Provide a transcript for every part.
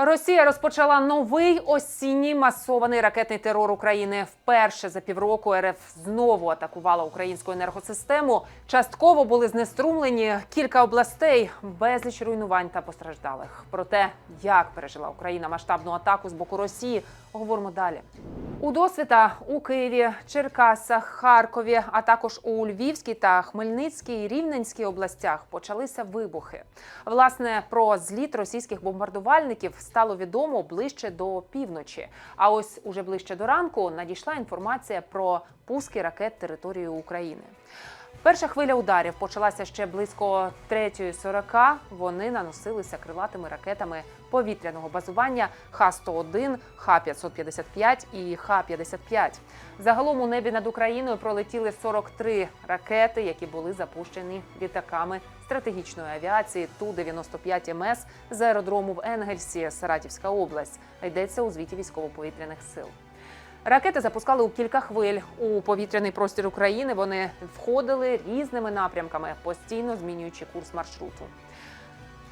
Росія розпочала новий осінній масований ракетний терор України. Вперше за півроку РФ знову атакувала українську енергосистему. Частково були знеструмлені кілька областей, безліч руйнувань та постраждалих. Про те, як пережила Україна масштабну атаку з боку Росії, говоримо далі. У досвіта у Києві, Черкасах, Харкові, а також у Львівській та Хмельницькій Рівненській областях почалися вибухи. Власне, про зліт російських бомбардувальників стало відомо ближче до півночі. А ось уже ближче до ранку надійшла інформація про пуски ракет територією України. Перша хвиля ударів почалася ще близько 3.40. Вони наносилися крилатими ракетами повітряного базування Х-101, Х-555 і Х-55. Загалом у небі над Україною пролетіли 43 ракети, які були запущені літаками стратегічної авіації Ту-95 МС з аеродрому в Енгельсі, Саратівська область. Йдеться у звіті військово-повітряних сил. Ракети запускали у кілька хвиль у повітряний простір України. Вони входили різними напрямками, постійно змінюючи курс маршруту.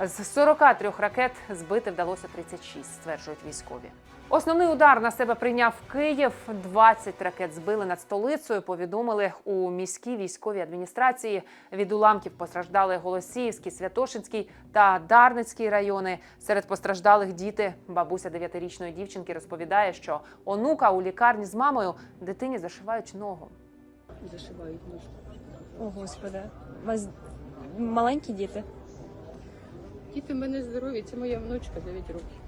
З 43 ракет збити вдалося 36, стверджують військові. Основний удар на себе прийняв Київ. 20 ракет збили над столицею. Повідомили у міській військовій адміністрації. Від уламків постраждали Голосіївський, Святошинський та Дарницький райони. Серед постраждалих діти. Бабуся дев'ятирічної дівчинки розповідає, що онука у лікарні з мамою дитині зашивають ногу. зашивають ножку. О, господи. У вас маленькі діти? Діти в мене здорові, це моя внучка 9 років.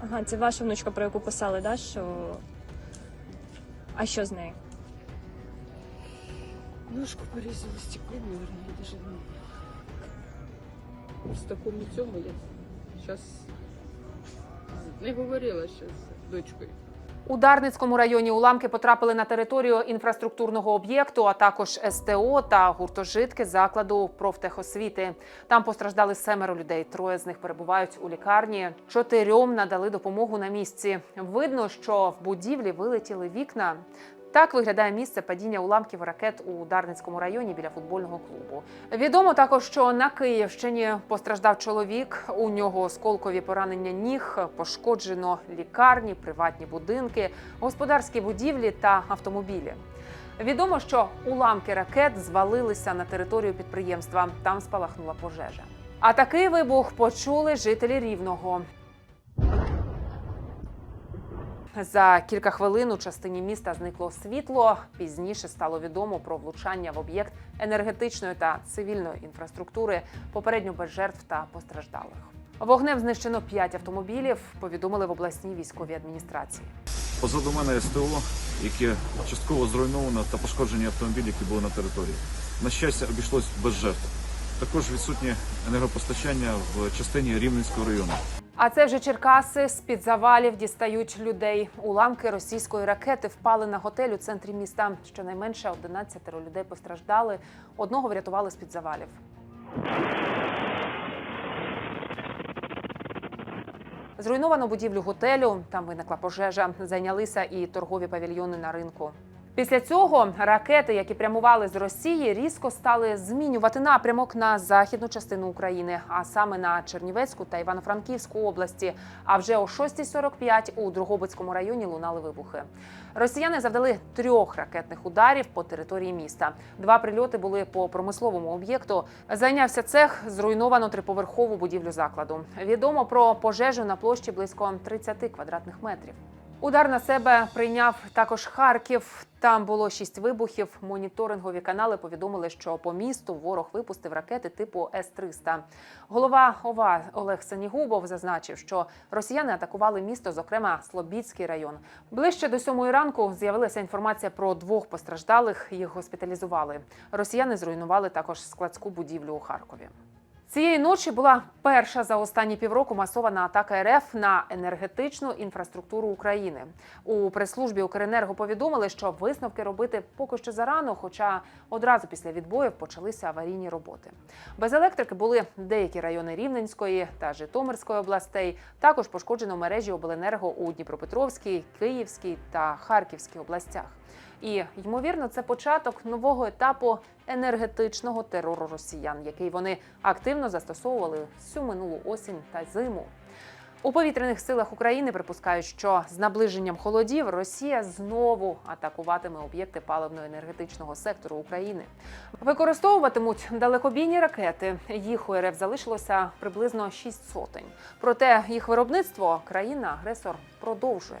Ага, це ваша внучка, про яку писали, да? Що... А що з нею? Ножку порізали стеклом, наверное, я даже не знаю. В такому цьому я зараз не говорила ще з дочкою. У Дарницькому районі уламки потрапили на територію інфраструктурного об'єкту, а також СТО та гуртожитки закладу профтехосвіти. Там постраждали семеро людей. Троє з них перебувають у лікарні. Чотирьом надали допомогу на місці. Видно, що в будівлі вилетіли вікна. Так виглядає місце падіння уламків ракет у Дарницькому районі біля футбольного клубу. Відомо також, що на Київщині постраждав чоловік. У нього осколкові поранення ніг, пошкоджено лікарні, приватні будинки, господарські будівлі та автомобілі. Відомо, що уламки ракет звалилися на територію підприємства. Там спалахнула пожежа. А такий вибух почули жителі рівного. За кілька хвилин у частині міста зникло світло. Пізніше стало відомо про влучання в об'єкт енергетичної та цивільної інфраструктури, попередньо без жертв та постраждалих. Вогнем знищено п'ять автомобілів. Повідомили в обласній військовій адміністрації. Позаду мене СТО, яке частково зруйновано та пошкоджені автомобілі, які були на території. На щастя, обійшлось без жертв. Також відсутнє енергопостачання в частині Рівненського району. А це вже Черкаси з під завалів дістають людей. Уламки російської ракети впали на готель у центрі міста. Щонайменше 11 людей постраждали. Одного врятували з під завалів. Зруйновано будівлю готелю. Там виникла пожежа. Зайнялися і торгові павільйони на ринку. Після цього ракети, які прямували з Росії, різко стали змінювати напрямок на західну частину України, а саме на Чернівецьку та Івано-Франківську області. А вже о 6.45 у Дрогобицькому районі лунали вибухи. Росіяни завдали трьох ракетних ударів по території міста. Два прильоти були по промисловому об'єкту. Зайнявся цех, зруйновано триповерхову будівлю закладу. Відомо про пожежу на площі близько 30 квадратних метрів. Удар на себе прийняв також Харків. Там було шість вибухів. Моніторингові канали повідомили, що по місту ворог випустив ракети типу С-300. Голова ОВА Олег Сенігубов зазначив, що росіяни атакували місто, зокрема Слобідський район. Ближче до сьомої ранку з'явилася інформація про двох постраждалих. Їх госпіталізували. Росіяни зруйнували також складську будівлю у Харкові. Цієї ночі була перша за останні півроку масована атака РФ на енергетичну інфраструктуру України. У прес-службі Укренерго повідомили, що висновки робити поки що зарано, хоча одразу після відбоїв почалися аварійні роботи. Без електрики були деякі райони Рівненської та Житомирської областей. Також пошкоджено мережі обленерго у Дніпропетровській, Київській та Харківській областях. І ймовірно, це початок нового етапу енергетичного терору росіян, який вони активно застосовували всю минулу осінь та зиму. У повітряних силах України припускають, що з наближенням холодів Росія знову атакуватиме об'єкти паливно-енергетичного сектору України. Використовуватимуть далекобійні ракети. Їх у РФ залишилося приблизно 6 сотень. Проте їх виробництво країна-агресор продовжує.